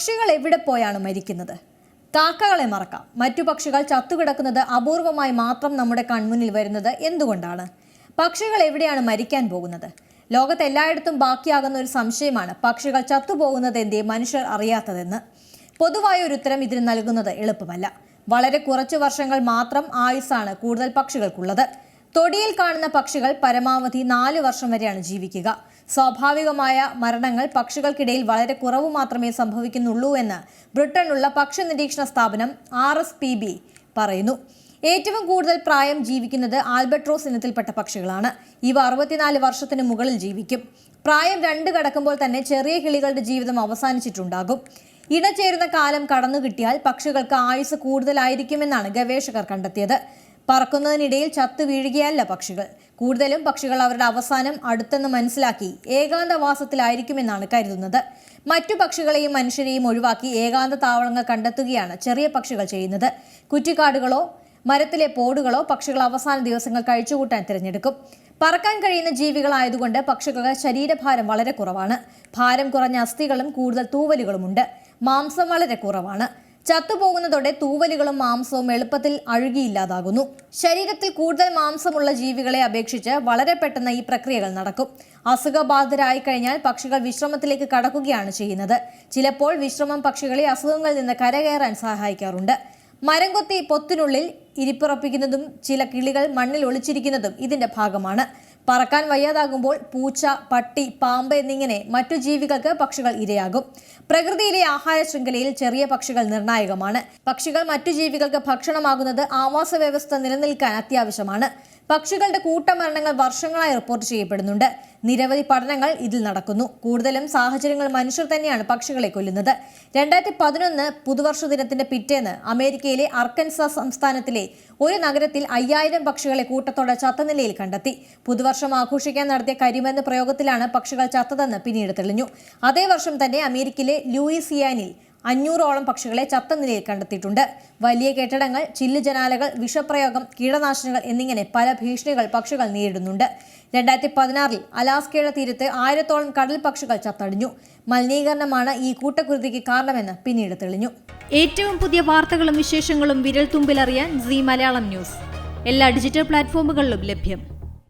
പക്ഷികൾ എവിടെ പോയാണ് മരിക്കുന്നത്? കാക്കകളെ മറക്കാം. മറ്റു പക്ഷികൾ ചത്തുകിടക്കുന്നത് അപൂർവമായി മാത്രം നമ്മുടെ കൺമുന്നിൽ വരുന്നത് എന്തുകൊണ്ടാണ്? പക്ഷികൾ എവിടെയാണ് മരിക്കാൻ പോകുന്നത്? ലോകത്ത് എല്ലായിടത്തും ബാക്കിയാകുന്ന ഒരു സംശയമാണ് പക്ഷികൾ ചത്തുപോകുന്നത് എന്തേ മനുഷ്യർ അറിയാത്തതെന്ന്. പൊതുവായ ഒരു ഉത്തരം ഇതിന് നൽകുന്നത് എളുപ്പമല്ല. വളരെ കുറച്ച് വർഷങ്ങൾ മാത്രം ആയുസ്സാണ് കൂടുതൽ പക്ഷികൾക്കുള്ളത്. തൊടിയിൽ കാണുന്ന പക്ഷികൾ പരമാവധി നാല് വർഷം വരെയാണ് ജീവിക്കുക. സ്വാഭാവികമായ മരണങ്ങൾ പക്ഷികൾക്കിടയിൽ വളരെ കുറവ് മാത്രമേ സംഭവിക്കുന്നുള്ളൂ എന്ന് ബ്രിട്ടനിലുള്ള പക്ഷി നിരീക്ഷണ സ്ഥാപനം ആർ എസ് പി ബി പറയുന്നു. ഏറ്റവും കൂടുതൽ പ്രായം ജീവിക്കുന്നത് ആൽബട്രോസ് ഇനത്തിൽപ്പെട്ട പക്ഷികളാണ്. ഇവ അറുപത്തിനാല് വർഷത്തിന് മുകളിൽ ജീവിക്കും. പ്രായം രണ്ട് കടക്കുമ്പോൾ തന്നെ ചെറിയ കിളികളുടെ ജീവിതം അവസാനിച്ചിട്ടുണ്ടാകും. ഇണചേരുന്ന കാലം കടന്നു കിട്ടിയാൽ പക്ഷികൾക്ക് ആയുസ് കൂടുതലായിരിക്കുമെന്നാണ് ഗവേഷകർ കണ്ടെത്തിയത്. പറക്കുന്നതിനിടയിൽ ചത്തു വീഴുകയല്ല പക്ഷികൾ. കൂടുതലും പക്ഷികൾ അവരുടെ അവസാനം അടുത്തെന്ന് മനസ്സിലാക്കി ഏകാന്തവാസത്തിലായിരിക്കുമെന്നാണ് കരുതുന്നത്. മറ്റു പക്ഷികളെയും മനുഷ്യരെയും ഒഴിവാക്കി ഏകാന്ത താവളങ്ങൾ കണ്ടെത്തുകയാണ് ചെറിയ പക്ഷികൾ ചെയ്യുന്നത്. കുറ്റിക്കാടുകളോ മരത്തിലെ പോടുകളോ പക്ഷികൾ അവസാന ദിവസങ്ങൾ കഴിച്ചുകൂട്ടാൻ തിരഞ്ഞെടുക്കും. പറക്കാൻ കഴിയുന്ന ജീവികളായതുകൊണ്ട് പക്ഷികളുടെ ശരീരഭാരം വളരെ കുറവാണ്. ഭാരം കുറഞ്ഞ അസ്ഥികളും കൂടുതൽ തൂവലുകളുമുണ്ട്. മാംസം വളരെ കുറവാണ്. ചത്തുപോകുന്നതോടെ തൂവലുകളും മാംസവും എളുപ്പത്തിൽ അഴുകിയില്ലാതാകുന്നു. ശരീരത്തിൽ കൂടുതൽ മാംസമുള്ള ജീവികളെ അപേക്ഷിച്ച് വളരെ പെട്ടെന്ന് ഈ പ്രക്രിയകൾ നടക്കും. അസുഖബാധിതരായി കഴിഞ്ഞാൽ പക്ഷികൾ വിശ്രമത്തിലേക്ക് കടക്കുകയാണ് ചെയ്യുന്നത്. ചിലപ്പോൾ വിശ്രമം പക്ഷികളെ അസുഖങ്ങളിൽ നിന്ന് കരകയറാൻ സഹായിക്കാറുണ്ട്. മരം കൊത്തി പൊത്തിനുള്ളിൽ ഇരിപ്പുറപ്പിക്കുന്നതും ചില കിളികൾ മണ്ണിൽ ഒളിച്ചിരിക്കുന്നതും ഇതിന്റെ ഭാഗമാണ്. പറക്കാൻ വയ്യാതാകുമ്പോൾ പൂച്ച പട്ടി പാമ്പ് എന്നിങ്ങനെ മറ്റു ജീവികൾക്ക് പക്ഷികൾ ഇരയാകും. പ്രകൃതിയിലെ ആഹാര ശൃംഖലയിൽ ചെറിയ പക്ഷികൾ നിർണായകമാണ്. പക്ഷികൾ മറ്റു ജീവികൾക്ക് ഭക്ഷണമാകുന്നത് ആവാസ വ്യവസ്ഥ നിലനിൽക്കാൻ അത്യാവശ്യമാണ്. പക്ഷികളുടെ കൂട്ടമരണങ്ങൾ വർഷങ്ങളായി റിപ്പോർട്ട് ചെയ്യപ്പെടുന്നുണ്ട്. നിരവധി പഠനങ്ങൾ ഇതിൽ നടക്കുന്നു. കൂടുതലും സാഹചര്യങ്ങൾ മനുഷ്യർ തന്നെയാണ് പക്ഷികളെ കൊല്ലുന്നത്. രണ്ടായിരത്തി പതിനൊന്ന് പുതുവർഷ ദിനത്തിന്റെ പിറ്റേന്ന് അമേരിക്കയിലെ അർക്കൻസ സംസ്ഥാനത്തിലെ ഒരു നഗരത്തിൽ അയ്യായിരം പക്ഷികളെ കൂട്ടത്തോടെ ചത്ത നിലയിൽ കണ്ടെത്തി. പുതുവർഷം ആഘോഷിക്കാൻ നടത്തിയ കരിമരുന്ന് പ്രയോഗത്തിലാണ് പക്ഷികൾ ചത്തതെന്ന് പിന്നീട് തെളിഞ്ഞു. അതേ വർഷം തന്നെ അമേരിക്കയിലെ ലൂയിസിയാനിൽ അഞ്ഞൂറോളം പക്ഷികളെ ചത്ത നിലയിൽ കണ്ടെത്തിയിട്ടുണ്ട്. വലിയ കെട്ടിടങ്ങൾ ചില്ലു ജനാലകൾ വിഷപ്രയോഗം കീടനാശിനികൾ എന്നിങ്ങനെ പല ഭീഷണികൾ പക്ഷികൾ നേരിടുന്നുണ്ട്. രണ്ടായിരത്തി പതിനാറിൽ അലാസ്കയുടെ തീരത്ത് ആയിരത്തോളം കടൽ പക്ഷികൾ ചത്തടിഞ്ഞു. മലിനീകരണമാണ് ഈ കൂട്ടക്കുരുതിക്ക് കാരണമെന്ന് പിന്നീട് തെളിഞ്ഞു. ഏറ്റവും പുതിയ വാർത്തകളും വിശേഷങ്ങളും വിരൽ തുമ്പിലറിയാൻ സി മലയാളം ന്യൂസ്. എല്ലാ ഡിജിറ്റൽ പ്ലാറ്റ്ഫോമുകളിലും ലഭ്യം.